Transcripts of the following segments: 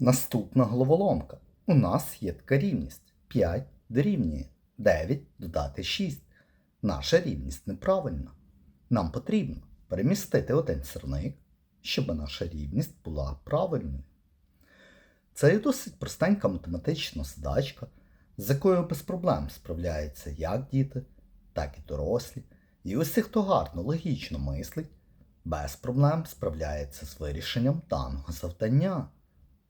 Наступна головоломка. У нас є така рівність. 5 дорівнює 9 додати 6. Наша рівність неправильна. Нам потрібно перемістити один сірник, щоб наша рівність була правильною. Це є досить простенька математична задачка, з якою без проблем справляються як діти, так і дорослі. І усі, хто гарно логічно мислить, без проблем справляється з вирішенням даного завдання.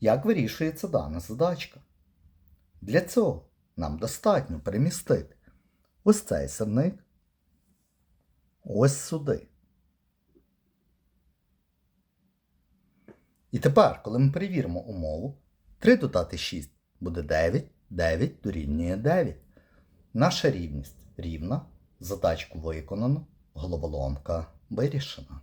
Як вирішується дана задачка? Для цього нам достатньо перемістити ось цей сирник ось сюди. І тепер, коли ми перевіримо умову, 3 додати 6 буде 9, 9 дорівнює 9. Наша рівність рівна, задачку виконано, головоломка вирішена.